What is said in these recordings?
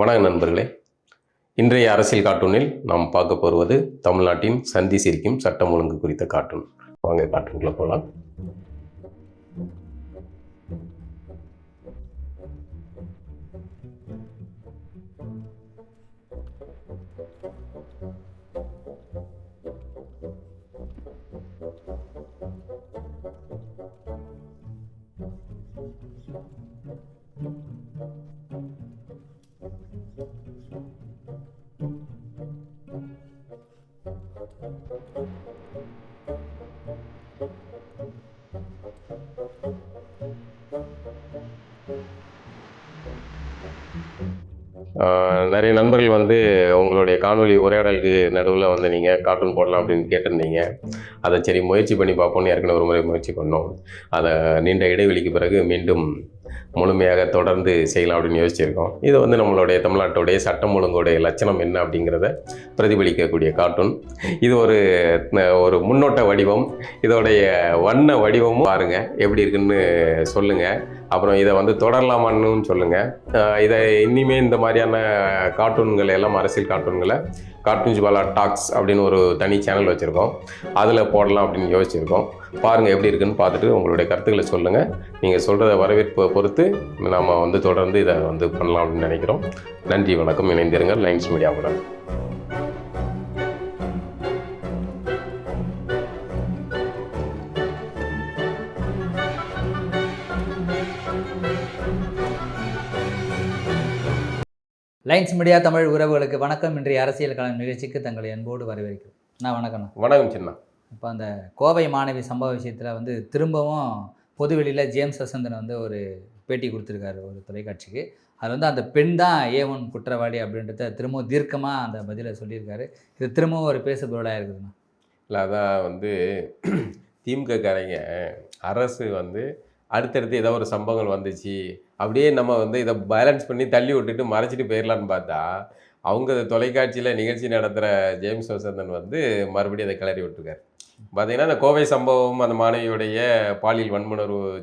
வணக்கம் நண்பர்களே. இன்றைய அரசியல் கார்ட்டூனில் நாம் பார்க்க போவது தமிழ்நாட்டின் சந்தி சிரிக்கும் சட்டம் ஒழுங்கு குறித்த கார்ட்டூன். வாங்க கார்ட்டூனுக்குள்ள போகலாம். நிறைய நண்பர்கள் வந்து உங்களுடைய காணொலி உரையாடலுக்கு நடுவில் வந்து நீங்கள் கார்ட்டூன் போடலாம் அப்படின்னு கேட்டிருந்தீங்க? அதை சரி முயற்சி பண்ணி பார்ப்போம்னு ஏற்கனவே ஒரு முறை முயற்சி பண்ணோம். அதை நீண்ட இடைவெளிக்கு பிறகு மீண்டும் முழுமையாக தொடர்ந்து செய்யலாம் அப்படின்னு யோசிச்சிருக்கோம். இது வந்து நம்மளுடைய தமிழ்நாட்டுடைய சட்டம் ஒழுங்குடைய லட்சணம் என்ன அப்படிங்கிறத பிரதிபலிக்கக்கூடிய கார்ட்டூன் இது ஒரு ஒரு முன்னோட்ட வடிவம். இதோடைய வண்ண வடிவமும் பாருங்க எப்படி இருக்குன்னு சொல்லுங்கள் அப்புறம் இதை வந்து தொடரலாமான்னு சொல்லுங்கள் இதை இனிமே இந்த மாதிரியான கார்ட்டூன்களை எல்லாம் அரசியல் கார்ட்டூன்களை கார்ட்டூன்ஸ் பாலா டாக்ஸ் அப்படின்னு ஒரு தனி சேனல் வச்சுருக்கோம். அதில் போடலாம் அப்படின்னு யோசிச்சிருக்கோம். பாருங்கள் எப்படி இருக்குன்னு பார்த்துட்டு உங்களுடைய கருத்துக்களை சொல்லுங்கள் நீங்கள் சொல்கிறத வரவேற்பை பொறுத்து நாம் வந்து தொடர்ந்து இதை வந்து பண்ணலாம் அப்படின்னு நினைக்கிறோம். நன்றி வணக்கம். இணைந்திருங்கள். லைன்ஸ் மீடியாவுடன் லைன்ஸ் மீடியா தமிழ் உறவுகளுக்கு வணக்கம். இன்றைய அரசியல் களம் நிகழ்ச்சிக்கு தங்களை அன்போடு வரவேற்கிறோம். நான் வணக்கம்ண்ணா வணக்கம் சின்ன. இப்போ அந்த கோவை மாணவி சம்பவ விஷயத்தில் வந்து திரும்பவும் பொதுவெளியில் ஜேம்ஸ் வசந்தன் வந்து ஒரு பேட்டி கொடுத்துருக்காரு ஒரு தொலைக்காட்சிக்கு. அதில் வந்து அந்த பெண் தான் ஏ ஒன் குற்றவாளி அப்படின்றத திரும்பவும் தீர்க்கமாக அந்த பதிலை சொல்லியிருக்காரு. இது திரும்பவும் ஒரு பேசு பொருளாக இருக்குதுண்ணா. இல்லை அதான் வந்து திமுகக்காரங்க அரசு வந்து அடுத்தடுத்து ஏதோ ஒரு சம்பவங்கள் வந்துச்சு. அப்படியே நம்ம வந்து இதை பேலன்ஸ் பண்ணி தள்ளி விட்டுட்டு மறைச்சிட்டு போயிடலான்னு பார்த்தா அவங்க தொலைக்காட்சியில் நிகழ்ச்சி நடத்துகிற ஜேம்ஸ் வசந்தன் வந்து மறுபடியும் அதை கிளறி விட்டுருக்காரு. பார்த்தீங்கன்னா இந்த கோவை சம்பவம் அந்த மாணவியுடைய பாலியல் வன்முணர்வு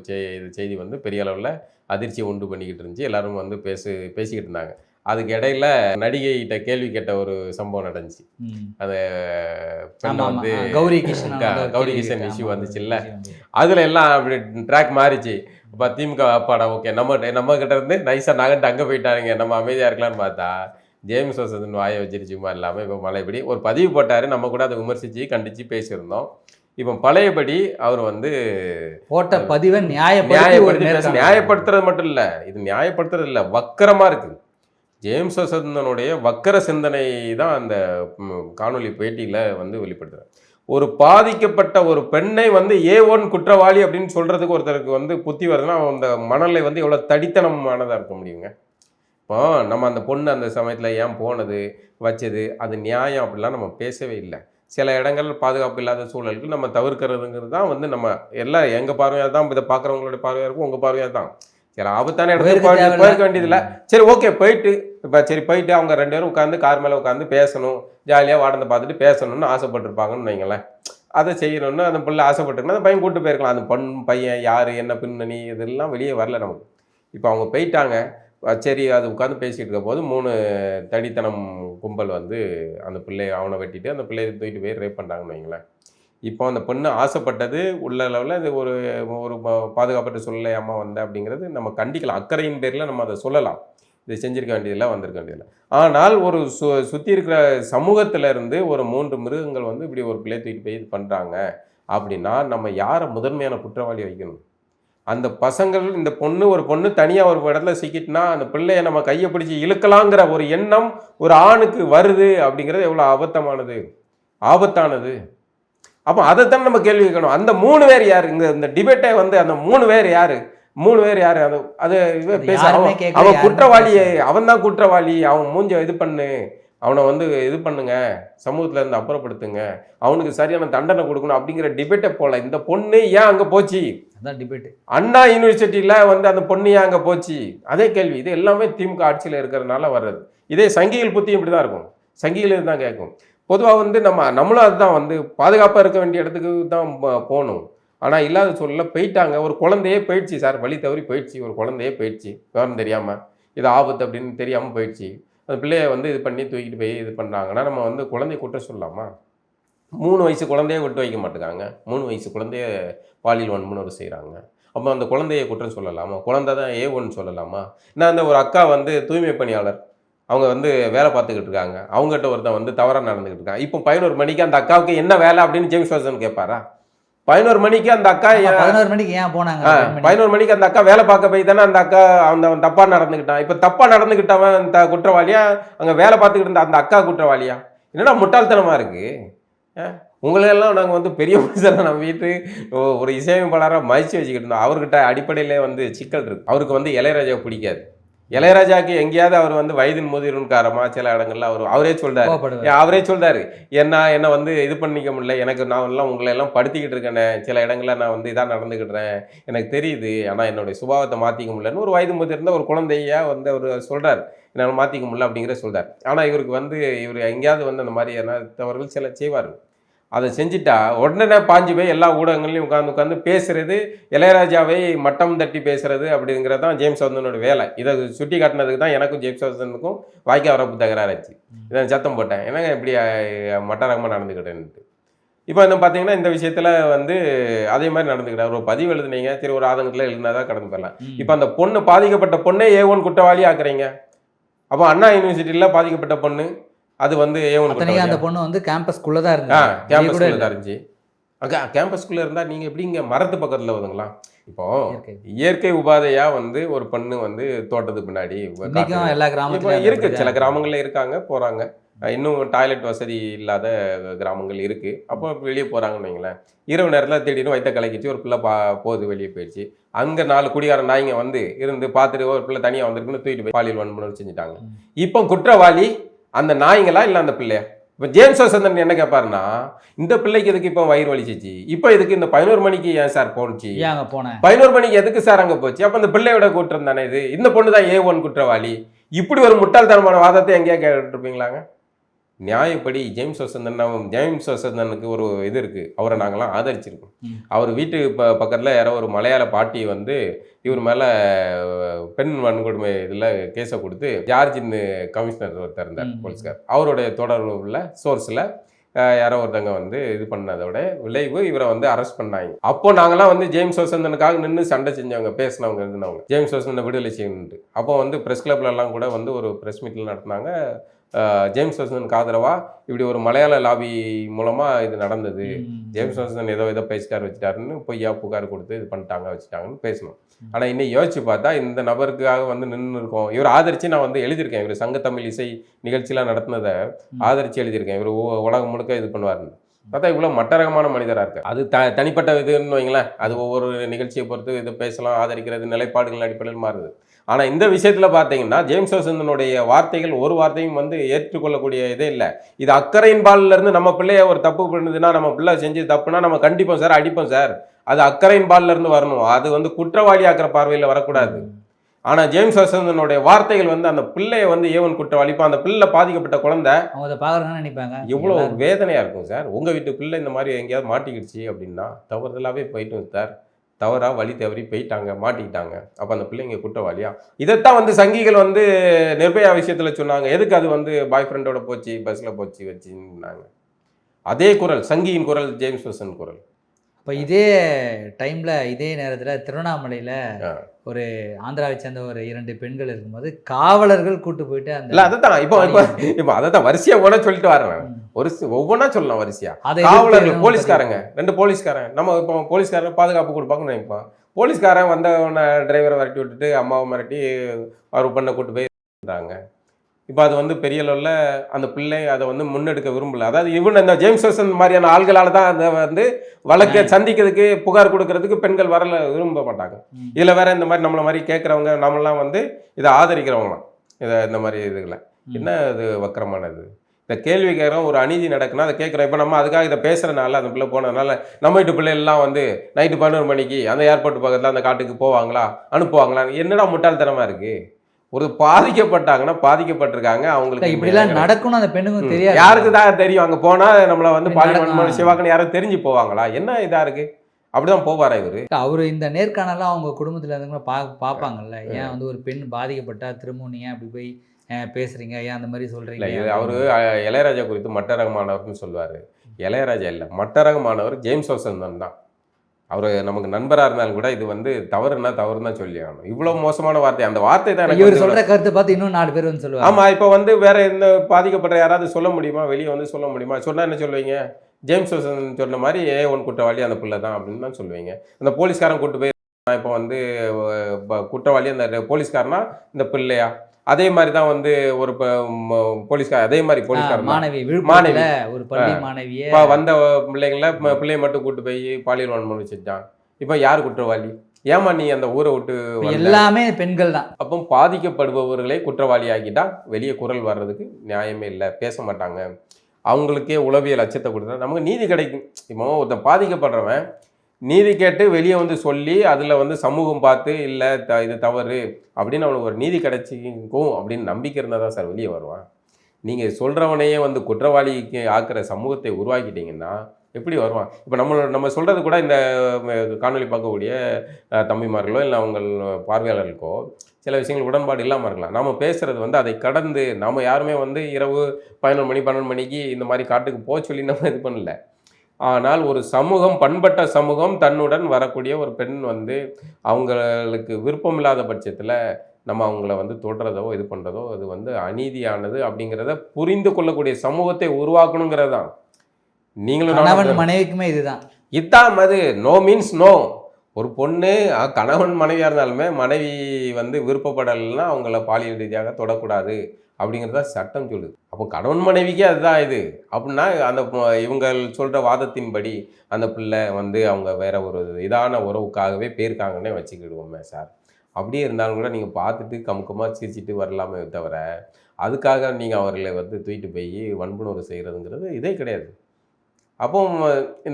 செய்தி வந்து பெரிய அளவில் அதிர்ச்சியை உண்டு பண்ணிக்கிட்டு இருந்துச்சு. எல்லாரும் வந்து பேசு பேசிக்கிட்டு இருந்தாங்க. அதுக்கு இடையில நடிகைகிட்ட கேள்வி கேட்ட ஒரு சம்பவம் நடந்துச்சு. அந்த பெண்ணை. வந்து கௌரி கிருஷ்ணன் க- வந்து ஒரு கௌரி கிருஷ்ணன் ஆமா, வந்துச்சுல்ல? அதுல எல்லாம் அப்படி ட்ராக் மாறிச்சு. இப்போ திமுக அப்பாடா ஓகே நம்ம நம்ம கிட்ட இருந்து நைஸாக நகர்ந்து அங்கே போயிட்டாருங்க. நம்ம அமைதியாக இருக்கலாம்னு பார்த்தா ஜேம்ஸ் வசந்தன் வாயை வச்சிருச்சு சும்மா இல்லாமல் இப்போ மலைப்படி ஒரு பதிவு போட்டார். நம்ம கூட அதை விமர்சித்து கண்டித்து பேசியிருந்தோம். இப்போ பழையபடி அவர் வந்து போட்ட பதிவை நியாயப்படுத்தி. நியாயப்படுத்துறது மட்டும் இல்லை. இது நியாயப்படுத்துறது இல்லை. வக்கரமாக இருக்குது. ஜேம்ஸ் வசந்தனுடைய வக்கர சிந்தனை தான் அந்த ம், காணொளி பேட்டியில் வந்து வெளிப்படுத்துறார். ஒரு பாதிக்கப்பட்ட ஒரு பெண்ணை வந்து ஏ ஒன் குற்றவாளி அப்படின்னு சொல்றதுக்கு ஒருத்தருக்கு வந்து புத்தி வருதுன்னா அந்த மணலை வந்து எவ்வளோ தடித்தனமானதாக இருக்க முடியுங்க? இப்போ நம்ம அந்த பொண்ணு அந்த சமயத்தில் ஏன் போனது வச்சது அது நியாயம் அப்படிலாம் நம்ம பேசவே இல்லை. சில இடங்கள் பாதுகாப்பு இல்லாத சூழலுக்கு நம்ம தவிர்க்கிறதுங்கிறது தான் வந்து நம்ம எல்லாம் எங்கள் பார்வையாக தான் இதை பார்க்குறவங்களுடைய பார்வையாக இருக்கும் உங்கள் பார்வையாக தான். சில ஆபத்தான இடத்துக்கு தேவையில்ல. போயிருக்க வேண்டியதில்லை. சரி ஓகே போயிட்டு இப்போ சரி போயிட்டு அவங்க ரெண்டு பேரும் உட்காந்து கார் மேலே உட்காந்து பேசணும். ஜாலியாக வாடந்த பார்த்துட்டு பேசணும்னு ஆசைப்பட்டிருப்பாங்கன்னு வைங்களேன். அதை செய்யணும்னு அந்த பிள்ளை ஆசைப்பட்டிருக்கணும் அந்த பையன் கூட்டு போயிருக்கலாம். அந்த பொண் பையன் யார் என்ன பின்னணி இதெல்லாம் வெளியே வரல நமக்கு. இப்போ அவங்க போயிட்டாங்க. சரி அது உட்காந்து பேசிகிட்டு இருக்க போது மூணு தடித்தனம் கும்பல் வந்து அந்த பிள்ளைய அவனை வெட்டிட்டு அந்த பிள்ளையை தூக்கிட்டு போய் ரேப் பண்ணுறாங்கன்னு வைங்களேன். இப்போ அந்த பொண்ணு ஆசைப்பட்டது உள்ள லெவலில் இது ஒரு ஒரு பாதுகாப்பற்ற சூழ்நிலை அம்மா வந்த அப்படிங்கிறது நம்ம கண்டிக்கலாம் அக்கறையின் பேரில் நம்ம அதை சொல்லலாம். இதை செஞ்சிருக்க வேண்டியதில்லை வந்திருக்க வேண்டியதில்லை. ஆனால் ஒரு சு சுற்றி இருக்கிற சமூகத்தில் இருந்து ஒரு மூன்று மிருகங்கள் வந்து இப்படி ஒரு பிள்ளை தூக்கிட்டு போய் இது பண்ணுறாங்க அப்படின்னா நம்ம யாரை முதன்மையான குற்றவாளி வைக்கணும்? அந்த பசங்கள் இந்த பொண்ணு ஒரு பொண்ணு தனியாக ஒரு இடத்துல சிக்கிட்டுனா அந்த பிள்ளையை நம்ம கையை பிடிச்சி இழுக்கலாங்கிற ஒரு எண்ணம் ஒரு ஆணுக்கு வருது அப்படிங்கிறது எவ்வளோ அபத்தமானது ஆபத்தானது. அப்போ அதைத்தான் நம்ம கேள்வி கேட்கணும். அந்த மூணு பேர் யார்? இந்த இந்த டிபேட்டை வந்து அந்த மூணு பேர் யார்? மூணு பேர் யாரு? அது அது பேச. அவன் கேட்கல, அவன் தான் குற்றவாளி அவன் மூஞ்ச இது பண்ணு. அவனை வந்து இது பண்ணுங்க. சமூகத்துல இருந்து அப்புறப்படுத்துங்க. அவனுக்கு சரியான தண்டனை கொடுக்கணும் அப்படிங்கிற டிபேட்டை போல. இந்த பொண்ணு ஏன் அங்க போச்சு? அதான் டிபேட் அண்ணா யூனிவர்சிட்டியில் வந்து அந்த பொண்ணு ஏன் அங்கே போச்சு? அதே கேள்வி. இது எல்லாமே திமுக ஆட்சியில் இருக்கிறதுனால வர்றது. இதே சங்கிகள் புத்தியும் இப்படி தான் இருக்கும். சங்கிகள் இதுதான் கேட்கும். பொதுவாக வந்து நம்ம நம்மளும் அதுதான் வந்து பாதுகாப்பாக இருக்க வேண்டிய இடத்துக்கு தான் போகணும். ஆனால் இல்லாத சூழலில் போயிட்டாங்க. ஒரு குழந்தையே போயிடுச்சு சார். வழி தவறி போயிடுச்சு. ஒரு குழந்தையே போயிடுச்சு. விவரம் தெரியாமல் இது ஆபத்து அப்படின்னு தெரியாமல் போயிடுச்சு. அந்த பிள்ளைய வந்து இது பண்ணி தூக்கிட்டு போய் இது பண்ணுறாங்கன்னா நம்ம வந்து குழந்தைய குற்றம் சொல்லலாமா? மூணு வயசு குழந்தைய விட்டு வைக்க மாட்டேங்காங்க மூணு வயசு குழந்தைய பாலியல் வன்முறை செய்கிறாங்க அப்போ அந்த குழந்தைய குற்றம் சொல்லலாமா? குழந்தை தான் ஏ ஒன்று சொல்லலாமா? நான் அந்த ஒரு அக்கா வந்து தூய்மை பணியாளர். அவங்க வந்து வேலை பார்த்துக்கிட்டு இருக்காங்க. அவங்ககிட்ட ஒருத்தன் வந்து தவறாக நடந்துக்கிட்டு இருக்கான். இப்போ பதினோரு மணிக்கு அந்த அக்காவுக்கு என்ன வேலை அப்படின்னு ஜேம்ஸ் வாசன் கேட்பாரா? பதினோரு மணிக்கு அந்த அக்கா பதினோரு மணிக்கு ஏன் போனாங்க? பதினோரு மணிக்கு. அந்த அக்கா வேலை பார்க்க போய் தானே அந்த அக்கா அந்த அவன் தப்பா நடந்துக்கிட்டான். இப்போ தப்பா நடந்துக்கிட்டவன் அந்த குற்றவாளியா? அங்க வேலை பார்த்துக்கிட்டு இருந்த அந்த அக்கா குற்றவாளியா? என்னடா முட்டாள்தனமா இருக்கு? ஆ? உங்களையெல்லாம் நாங்கள் வந்து பெரிய மனுஷனை நம்ம வீட்டு ஒ- ஒரு இசையமைப்பாளராக மதிச்சு வச்சுக்கிட்டு இருந்தோம். அவர்கிட்ட அடிப்படையிலே வந்து சிக்கல் இருக்கு. அவருக்கு வந்து இளையராஜா பிடிக்காது. இளையராஜாக்கு எங்கேயாவது அவர் வந்து வயதின் முதிரும் காரமா சில இடங்கள்ல அவர் அவரே சொல்றாரு. அவரே சொல்றாரு. என்ன என்ன வந்து இது பண்ணிக்க முடியல? எனக்கு நான் எல்லாம் உங்களை எல்லாம் படுத்திக்கிட்டு இருக்கேனே. சில இடங்கள்ல நான் வந்து இதாக நடந்துக்கிட்டேன் எனக்கு தெரியுது. ஆனால் என்னுடைய சுபாவத்தை மாற்றிக்க முடியலன்னு ஒரு வயது முதிர்ந்த ஒரு குழந்தையா வந்து அவர் சொல்றாரு. என்னால் மாற்றிக்க முடியல அப்படிங்கிற சொல்றாரு. ஆனால் இவருக்கு வந்து இவர் எங்கேயாவது வந்து அந்த மாதிரியான தவறுகள் சில செய்வார் அதை செஞ்சுட்டா உடனே பாஞ்சு போய் எல்லா ஊடகங்களையும் உட்காந்து உட்காந்து பேசுறது இளையராஜாவை மட்டம் தட்டி பேசுறது அப்படிங்கிறது தான் ஜேம்ஸ் வந்தனோட வேலை. இதை சுட்டி காட்டினதுக்கு தான் எனக்கும் ஜேம்ஸ் வந்தனுக்கும் வாய்க்கா வரப்பு தகராறாச்சு இதை சத்தம் போட்டேன். என்னங்க இப்படி மட்டரகமாக நடந்துக்கிட்டேன்ட்டு இப்போ வந்து பார்த்தீங்கன்னா இந்த விஷயத்தில் வந்து அதே மாதிரி நடந்துக்கிட்டார். ஒரு பதிவு எழுதுனீங்க சரி ஒரு ஆதங்கத்தில் எழுதினா தான் கடந்து போயிடலாம். இப்போ அந்த பொண்ணு பாதிக்கப்பட்ட பொண்ணே ஏ ஒன் குற்றவாளி ஆக்குறீங்க. அப்போ அண்ணா யூனிவர்சிட்டியில் பாதிக்கப்பட்ட பொண்ணு அது வந்து ஏ அந்த பொண்ணு வந்து கேம்பஸ்குள்ள தான் கேம்பஸ்குள்ளே இல்ல. தான் இருந்துச்சு. கேம்பஸ்குள்ளே இருந்தால் நீங்கள் எப்படி இங்கே மரத்து பக்கத்தில் வருதுங்களா இப்போ இயற்கை. உபாதையா வந்து ஒரு பெண்ணு வந்து தோட்டத்துக்கு பின்னாடி எல்லா கிராமத்துலயும் இருக்கு சில. கிராமங்கள்ல இருக்காங்க போறாங்க. இன்னும் டாய்லெட் வசதி இல்லாத கிராமங்கள் இருக்கு. அப்போ வெளியே போறாங்கன்னு வைங்களேன். இரவு நேரத்தில் திடீர்னு வயிற்ற கலக்கிச்சு ஒரு பிள்ளை பா போகுது வெளியே போயிடுச்சு. அங்கே நாலு குடிகார நாய்ங்க வந்து இருந்து பார்த்துட்டு ஒரு பிள்ளை தனியாக வந்திருக்குன்னு தூக்கிட்டு போய் பாலியல் வன்முறை செஞ்சுட்டாங்க. இப்போ குற்றவாளி அந்த நாய்ங்களா இல்லை அந்த பிள்ளையா? இப்போ ஜேம்ஸ் வசந்தன் என்ன கேட்பாருன்னா இந்த பிள்ளைக்கு எதுக்கு இப்போ வயிறு வலிச்சிச்சு? இப்போ இதுக்கு இந்த பதினோரு மணிக்கு ஏன் சார் போனேன் பதினோரு மணிக்கு எதுக்கு சார் அங்கே போச்சு? அப்போ இந்த பிள்ளையோட கூட்டம் தானே இது? இந்த பொண்ணு தான் ஏ ஒன் குற்றவாளி. இப்படி ஒரு முட்டாள்தனமான வாதத்தை எங்கேயா கேட்டுருப்பீங்களாங்க? நியாயப்படி ஜேம்ஸ் வசந்தன் நம்ம ஜேம்ஸ் வசந்தனுக்கு ஒரு இது இருக்குது அவரை நாங்களாம் ஆதரிச்சிருக்கோம். அவர் வீட்டு ப பக்கத்தில் யாரோ ஒரு மலையாள பாட்டி வந்து இவர் மேலே பெண் வன்கொடுமை இதில் கேஸை கொடுத்து ஜார்ஜின்னு கமிஷனர் ஒருத்தர் இருந்தார். போலீஸ்கார். அவருடைய தொடர்பு உள்ள சோர்ஸில் யாரோ ஒருத்தங்க வந்து இது பண்ணதோட விளைவு இவரை வந்து அரெஸ்ட் பண்ணாங்க. அப்போ நாங்களாம் வந்து ஜேம்ஸ் வசந்தனுக்காக நின்று சண்டை செஞ்சவங்க பேசினவங்க இருந்தவங்க. ஜேம்ஸ் வசந்தனை விடுதலை செய்யணுன்ட்டு அப்போ வந்து ப்ரெஸ் எல்லாம் கூட வந்து ஒரு ப்ரெஸ் மீட்டில் நடத்தினாங்க. ஜேம்ஸ் வசந்தனுக்கு ஆதரவா இப்படி ஒரு மலையாள லாபி மூலமாக இது நடந்தது. ஜேம்ஸ் வாட்சன் ஏதோ ஏதோ பேசிட்டார் வச்சுட்டாருன்னு பொய்யா புகார் கொடுத்து இது பண்ணிட்டாங்க வச்சுட்டாங்கன்னு பேசணும். ஆனால் இன்னும் யோசிச்சு பார்த்தா இந்த நபருக்காக வந்து நின்று இருக்கோம். இவர் ஆதரிச்சு நான் வந்து எழுதியிருக்கேன். இவர் சங்க தமிழ் இசை நிகழ்ச்சியெலாம் நடத்தினதை ஆதரிச்சு எழுதியிருக்கேன். இவர் உலகம் முழுக்க இது பண்ணுவாருன்னு. பார்த்தா இவ்வளோ மட்டரகமான மனிதராக இருக்கு அது த தனிப்பட்ட இதுன்னு வைங்களேன். அது ஒவ்வொரு நிகழ்ச்சியை பொறுத்து இது பேசலாம் ஆதரிக்கிறது நிலைப்பாடுகள் அடிப்படையில் மாறுது. ஆனால் இந்த விஷயத்தில் பார்த்தீங்கன்னா ஜேம்ஸ் வசந்தனுடைய வார்த்தைகள் ஒரு வார்த்தையும் வந்து ஏற்றுக்கொள்ளக்கூடிய இதே இல்லை. இது அக்கறையின் பால்ல இருந்து நம்ம பிள்ளைய ஒரு தப்பு பண்ணுதுன்னா நம்ம பிள்ளை செஞ்சு தப்புனா நம்ம கண்டிப்போம் சார் அடிப்போம் சார். அது அக்கறையின் பால்ல இருந்து வரணும். அது வந்து குற்றவாளி ஆக்கிற பார்வையில் வரக்கூடாது. ஆனா ஜேம்ஸ் வசந்தனுடைய வார்த்தைகள் வந்து அந்த பிள்ளைய வந்து ஏவன் குற்றவாளி இப்போ அந்த பிள்ளை பாதிக்கப்பட்ட குழந்தை அவங்க அதை பாக்குறாங்கன்னு நினைப்பாங்க? எவ்வளோ எல்லாரும். வேதனையா இருக்கும் சார். உங்க வீட்டு பிள்ளை இந்த மாதிரி எங்கேயாவது மாட்டிக்கிடுச்சு அப்படின்னா தவறுதலாவே போயிட்டு சார். தவறாக வழி தவறி போயிட்டாங்க மாட்டிக்கிட்டாங்க. அப்போ அந்த பிள்ளைங்க குற்றவாளியா? இதைத்தான் வந்து சங்கிகள் வந்து நிர்பயா விஷயத்தில் சொன்னாங்க. எதுக்கு அது வந்து பாய் ஃப்ரெண்டோட போச்சு பஸ்ஸில் போச்சு வச்சுன்னாங்க. அதே குரல் சங்கியின் குரல் ஜேம்ஸ் வசன் குரல். அப்ப இதே டைம்ல இதே நேரத்துல திருவண்ணாமலையில. ஒரு ஆந்திராவை சேர்ந்த ஒரு இரண்டு பெண்கள் இருக்கும்போது காவலர்கள் கூட்டு போயிட்டு இல்ல அந்த அதான் இப்போ இப்போ இப்போ அதை தான் வரிசையா கூட சொல்லிட்டு வரேன். ஒரு ஒவ்வொன்றா சொல்லலாம் வரிசையா. காவலர்கள் போலீஸ்காரங்க. ரெண்டு போலீஸ்காரன். நம்ம இப்போ போலீஸ்காரன் பாதுகாப்பு கொடுப்பாங்கன்னு நினைப்போம். போலீஸ்காரன் வந்தவன டிரைவரை விரட்டி விட்டுட்டு அம்மாவை மிரட்டி அவர் பண்ண கூட்டு போய் இப்போ அது வந்து பெரிய லெவலில் அந்த பிள்ளை அதை வந்து முன்னெடுக்க விரும்பல. அதாவது இவன் இந்த ஜேம்ஸ் வசன் மாதிரியான ஆள்களால தான் அதை வந்து வழக்கை சந்திக்கிறதுக்கு புகார் கொடுக்கறதுக்கு பெண்கள் வரல விரும்ப மாட்டாங்க. இதில் வேற இந்த மாதிரி நம்மளை மாதிரி கேட்குறவங்க நம்மளாம் வந்து இதை ஆதரிக்கிறவங்களாம். இதை இந்த மாதிரி இதுகளை. என்ன இது வக்கரமானது? இந்த கேள்வி கேட்குறோம் ஒரு அநீதி நடக்குன்னா அதை கேட்குறோம் இப்போ நம்ம அதுக்காக இதை பேசுறதுனால அந்த பிள்ளை போனதுனால நம்ம வீட்டு பிள்ளைகள்லாம் வந்து நைட்டு பதினோரு மணிக்கு அந்த ஏர்போர்ட் பக்கத்தில் அந்த காட்டுக்கு போவாங்களா அனுப்புவாங்களா? என்னடா முட்டாள்தனமா இருக்கு? ஒரு பாதிக்கப்பட்டாங்கன்னா பாதிக்கப்பட்டிருக்காங்க அவங்களுக்கு இப்படிலாம் நடக்கும்னு அந்த பெண்ணுக்கு. தெரியாது. யாருக்கு தான் தெரியும்? அங்க போனா நம்மள வந்து. வன்முறை சிவாக்கன்னு யாரும் தெரிஞ்சு போவாங்களா? என்ன இதா இருக்கு? அப்படிதான் போவாரா இவரு? அவர் இந்த நேர்காணலாம் அவங்க குடும்பத்தில் இருந்தவங்க பா பார்ப்பாங்கல்ல ஏன் வந்து ஒரு பெண் பாதிக்கப்பட்டா திரும்பவும் ஏன் அப்படி போய் பேசுறீங்க? ஏன் அந்த மாதிரி சொல்றீங்க? அவரு இளையராஜா குறித்து மட்ட ரகமானவர்னு சொல்லுவாரு இளையராஜா இல்ல மட்ட ரகமானவர் ஜேம்ஸ் வசந்தன் தான். அவர் நமக்கு நண்பரா இருந்தாலும் கூட இது வந்து தவறுனா தவறுன்னு தான் சொல்லி ஆகணும். இவ்வளவு மோசமான வார்த்தை. அந்த வார்த்தை தான் இவர் சொல்ற கருத்தை பார்த்து இன்னும் நாலு பேர் வந்து சொல்லுவாங்க. ஆமா இப்போ வந்து வேற எந்த பாதிக்கப்பட்ட யாராவது சொல்ல முடியுமா? வெளியே வந்து சொல்ல முடியுமா? சொன்னா என்ன சொல்லுவீங்க? ஜேம்ஸ் வசந்தன் சொன்ன மாதிரி ஏ ஒன் குற்றவாளி அந்த பிள்ளை தான் அப்படின்னு தான் சொல்லுவீங்க. அந்த போலீஸ்காரன் கூட்டு போய் இப்போ வந்து குற்றவாளி அந்த போலீஸ்காரனா? இந்த பிள்ளையா? அதே மாதிரி தான் வந்து ஒரு போலீஸ்கார் அதே மாதிரி தான். மாணவி ஒரு பள்ளி மாணவிய வந்த பிள்ளைங்கள பிள்ளைய மட்டும் கூட்டு போய் பாலியல் வன்முறை செஞ்சான் இப்போ யார் குற்றவாளி? ஏமா நீ அந்த ஊரை விட்டு? எல்லாமே பெண்கள் தான். அப்போ பாதிக்கப்படுபவர்களே குற்றவாளி ஆக்கிட்டா வெளியே குரல் வர்றதுக்கு நியாயமே இல்லை பேச மாட்டாங்க. அவங்களுக்கே உளவியல் அச்சத்தை கொடுத்தா நமக்கு நீதி கிடைக்கும். இப்போ ஒருத்தன் பாதிக்கப்படுறவன் நீதி கேட்டு வெளியே வந்து சொல்லி அதில் வந்து சமூகம் பார்த்து இல்லை த இது தவறு. அப்படின்னு அவனுக்கு ஒரு நீதி கிடைச்சிக்கும் அப்படின்னு நம்பிக்கை இருந்தால் தான் சார் வெளியே வருவான். நீங்கள் சொல்கிறவனையே வந்து குற்றவாளிக்கு ஆக்கிற சமூகத்தை உருவாக்கிட்டீங்கன்னா எப்படி வருவான்? இப்போ நம்மளோட நம்ம சொல்கிறது கூட இந்த காணொலி பார்க்கக்கூடிய தம்பிமார்களோ இல்லை அவங்க பார்வையாளர்களுக்கோ சில விஷயங்கள் உடன்பாடு இல்லாமல் இருக்கலாம். நாம் பேசுகிறது வந்து அதை கடந்து நாம் யாருமே வந்து இரவு பதினொன்று மணி பன்னெண்டு மணிக்கு இந்த மாதிரி காட்டுக்கு போக சொல்லி நம்ம இது பண்ணல. ஆனால் ஒரு சமூகம் பண்பட்ட சமூகம் தன்னுடன் வரக்கூடிய ஒரு பெண் வந்து அவங்களுக்கு விருப்பம் இல்லாத பட்சத்தில் நம்ம அவங்கள வந்து தொடுறதோ இது பண்ணுறதோ அது வந்து அநீதியானது அப்படிங்கிறத புரிந்து கொள்ளக்கூடிய சமூகத்தை உருவாக்கணுங்கிறது தான் நீங்களும் மனைவிக்குமே இதுதான். இதான் அது. நோ மீன்ஸ் நோ ஒரு பொண்ணு கணவன் மனைவியாக இருந்தாலுமே மனைவி வந்து விருப்பப்படலைன்னா அவங்கள பாலியல் ரீதியாக தொடக்கூடாது. அப்படிங்கிறத சட்டம் சொல்லுது. அப்போ கணவன் மனைவிக்கே அதுதான் இது. அப்படின்னா அந்த இவங்க சொல்கிற வாதத்தின்படி அந்த பிள்ளை வந்து அவங்க வேற ஒரு இதான உறவுக்காகவே போயிருக்காங்கன்னே வச்சுக்கிடுவோமே சார். அப்படியே இருந்தாலும் கூட நீங்கள் பார்த்துட்டு கமுக்கமாக சிரிச்சிட்டு வரலாமே தவிர அதுக்காக நீங்கள் அவர்களை வந்து தூக்கிட்டு போய் வன்புணர்வு செய்கிறதுங்கிறது இதே கிடையாது. அப்போ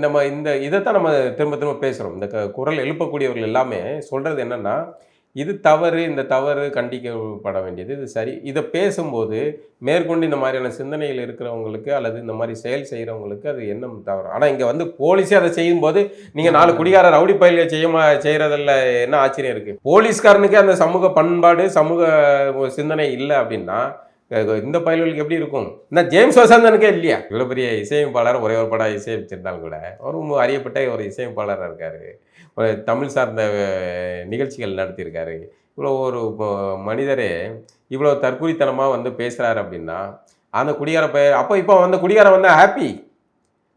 நம்ம இந்த இதைத்தான் நம்ம திரும்ப திரும்ப பேசுகிறோம் இந்த குரல் எழுப்பக்கூடியவர்கள் எல்லாமே சொல்கிறது என்னென்னா இது தவறு இந்த தவறு கண்டிக்கப்பட வேண்டியது இது சரி. இதை பேசும்போது மேற்கொண்டு இந்த மாதிரியான சிந்தனைகள் இருக்கிறவங்களுக்கு அல்லது இந்த மாதிரி செயல் செய்கிறவங்களுக்கு அது எண்ணம் தவறு? ஆனால் இங்கே வந்து போலீஸே அதை செய்யும்போது நீங்கள் நாலு குடிகார ரவுடி பயில செய்ய செய்கிறதில்ல என்ன ஆச்சரியம் இருக்குது போலீஸ்காரனுக்கே அந்த சமூக பண்பாடு சமூக சிந்தனை இல்லை அப்படின்னா இந்த பயல்களுக்கு எப்படி இருக்கும்? இந்த ஜேம்ஸ் வசந்தனுக்கே இல்லையா? இவ்வளோ பெரிய இசையமைப்பாளர் ஒரே ஒரு படம் இசையமைச்சிருந்தாலும் கூட அவரும் அறியப்பட்ட ஒரு இசையமைப்பாளராக இருக்காரு. தமிழ் சார்ந்த நிகழ்ச்சிகள் நடத்தியிருக்காரு. இவ்வளோ ஒரு மனிதரே இவ்வளோ தற்குறித்தனமாக வந்து பேசுகிறாரு அப்படின்னா அந்த குடிகார பைய அப்போ இப்போ அந்த குடிகாரன் வந்து ஹாப்பி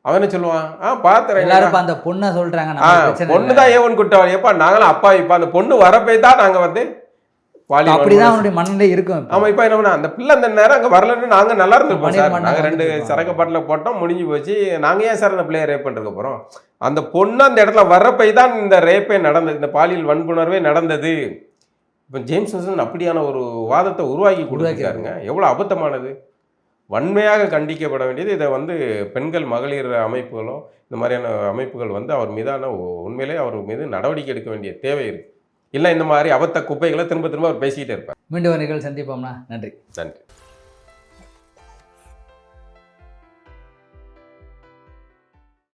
அவன் என்ன சொல்லுவான்? ஆ பார்த்துறேன் எல்லாரும் அந்த பொண்ணை பிரச்சனை பொண்ணு. தான் ஏவன் குற்றவாளி எப்பா நாங்களும் அப்பா இப்போ அந்த பொண்ணு வரப்பே தான் நாங்கள் வந்து அப்படிதான் அவனுடைய மனநிலை இருக்கும். ஆமா இப்போ என்ன பண்ண அந்த பிள்ளை அந்த நேரம் அங்கே வரலன்னு நாங்கள் நல்லா இருந்திருப்போம் சார். நாங்கள் ரெண்டு. சரக்கு பாட்டில் போட்டோம் முடிஞ்சு போச்சு. நாங்கள் ஏன் சார் அந்த பிள்ளைய ரேப் பண்ணிருக்க போகிறோம் அந்த பொண்ணு அந்த இடத்துல வர்றப்பை தான் இந்த ரேப்பே நடந்தது இந்த பாலியல் வன்புணர்வே நடந்தது. இப்போ ஜேம்ஸ் வசன் அப்படியான ஒரு வாதத்தை உருவாக்கி கொடுத்துருக்காருங்க எவ்வளோ அபத்தமானது. வன்மையாக கண்டிக்கப்பட வேண்டியது. இதை வந்து பெண்கள் மகளிர் அமைப்புகளோ இந்த மாதிரியான அமைப்புகள் வந்து அவர் மீதான உண்மையிலே அவர் மீது நடவடிக்கை எடுக்க வேண்டிய தேவை இருக்கு. இல்லை இந்த மாதிரி அபத்த குப்பைகளை திரும்ப திரும்ப அவர் பேசிக்கிட்டே இருப்பார். மீண்டும் நிகழ்வு சந்திப்போம்னா நன்றி. நன்றி.